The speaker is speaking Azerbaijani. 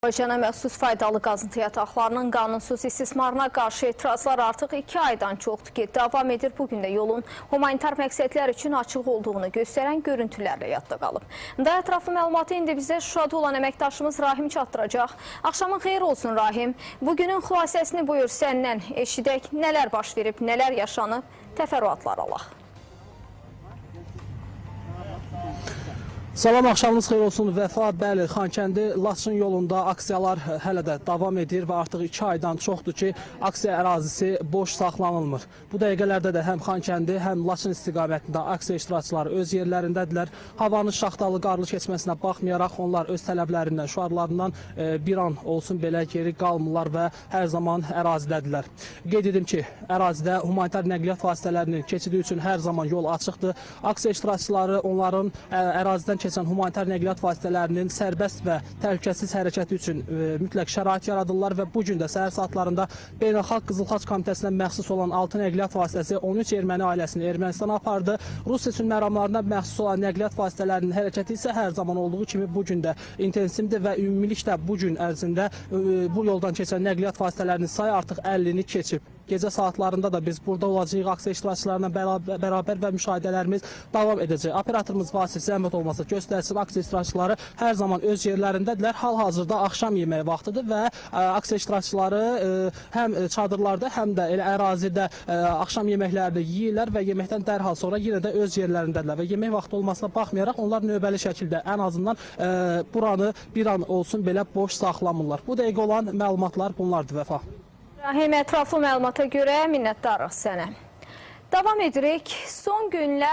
Azərbaycana məxsus faydalı qazıntı yataqlarının qanunsuz istismarına qarşı etirazlar artıq 2 aydan çoxdur ki, davam edir. Bugün də yolun humanitar məqsədlər üçün açıq olduğunu göstərən görüntülərlə yadda qalıb. Daha ətraflı məlumatı indi bizə Şuşada olan əməkdaşımız Rahim çatdıracaq. Axşamın xeyir olsun Rahim. Bugünün xülasəsini buyur səndən eşidək. Nələr baş verib, nələr yaşanıb? Təfərrüatlar alaq. Salam, axşamınız xeyir olsun. Vəfa, bəli, Xankəndi Laçın yolunda aksiyalar hələ də davam edir və artıq 2 aydan çoxdur ki, aksiya ərazisi boş saxlanılmır. Bu dəqiqələrdə də həm Xankəndi, həm Laçın istiqamətində aksiya iştirakçıları öz yerlərindədirlər. Havanın şaxtalı, qarlı keçməsinə baxmayaraq onlar öz tələblərindən, şüarlarından e, bir an olsun belə geri qalmırlar və hər zaman ərazidədirlər. Qeyd edim ki, ərazidə humanitar nəqliyyat vasitələrinin keçidi üçün hər zaman yol açıqdır. Aksiya iştirakçıları onların ə, ərazidən keçən humanitar nəqliyyat vasitələrinin sərbəst və təhlükəsiz hərəkəti üçün ə, mütləq şərait yaradırlar və bu gün də səhər saatlarında Beynəlxalq Qızıl Xaç Komitəsinə məxsus olan 6 nəqliyyat vasitəsi 13 erməni ailəsini Ermənistana apardı. Rus seçim məramlarına məxsus olan nəqliyyat vasitələrinin hərəkəti isə hər zaman olduğu kimi bu gün də intensivdir və ümumilikdə bu gün ərzində ə, bu yoldan keçən nəqliyyat vasitələrinin sayı artıq 50-ni keçib. Gecə saatlarında da biz burada olacağıq aksiya iştirakçılarına bərabər, və müşahidələrimiz davam edəcək. Operatorumuz Vasif zəhmət olmasa göstərsin aksiya iştirakçıları hər zaman öz yerlərindədirlər. Hal-hazırda axşam yeməyi vaxtıdır və ə, aksiya iştirakçıları ə, həm çadırlarda, həm də elə ərazidə axşam yeməklərini yeyirlər və yeməkdən dərhal sonra yenə də öz yerlərindədirlər və yemək vaxtı olmasına baxmayaraq onlar növbəli şəkildə ən azından buranı bir an olsun belə boş saxlamırlar. Bu dəqiqə olan məlumatlar bunlardır Vəfa. Rahim, ətraflı məlumata görə minnətdarıq sənə. Davam edirik. Son günlər